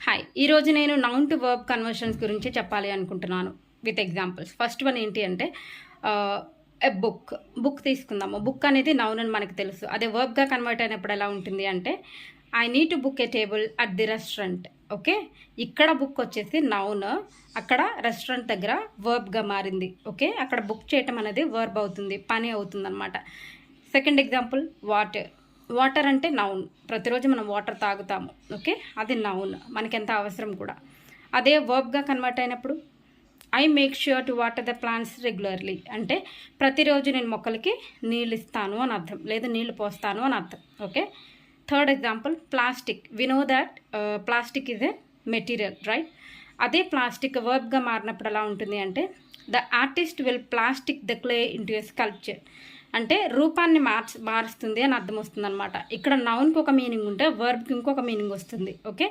Hi ఈరోజు నేను noun to verb conversions గురించి చెప్పాలి అనుకుంటున్నాను విత్ ఎగ్జాంపుల్స్ ఫస్ట్ వన్ ఏంటి అంటే ఎ బుక్ బుక్ తీసుకుందాము. బుక్ అనేది నౌన్ అని మనకు తెలుసు. అదే వర్బ్గా కన్వర్ట్ అయినప్పుడు ఎలా ఉంటుంది అంటే I need to book a table at the restaurant okay ఇక్కడ బుక్ వచ్చేసి నౌన్ అక్కడ రెస్టారెంట్ దగ్గర వర్బ్గా మారింది. ఓకే అక్కడ బుక్ చేయటం అనేది వర్బ్ అవుతుంది పని అవుతుంది అనమాట సెకండ్ ఎగ్జాంపుల్ వాటర్ వాటర్ అంటే నౌన్. ప్రతిరోజు మనం వాటర్ తాగుతాము. ఓకే? అది నౌన్. మనకి ఎంత అవసరం కూడా. అదే వర్బ్గా కన్వర్ట్ అయినప్పుడు I make sure to water the plants regularly. అంటే ప్రతిరోజు నేను మొక్కలకి నీళ్ళు ఇస్తాను అని అర్థం. లేదా నీళ్ళు పోస్తాను అని అర్థం. Okay? Third example plastic. We know that plastic is a material right అదే ప్లాస్టిక్ వర్బ్గా మారినప్పుడు ఎలా ఉంటుంది అంటే the artist will plastic the clay into a sculpture అంటే రూపాన్ని మార్చ మారుస్తుంది అని అర్థం వస్తుంది అనమాట ఇక్కడ నౌన్కి ఒక మీనింగ్ ఉంటే వర్బ్కి ఇంకొక మీనింగ్ వస్తుంది. ఓకే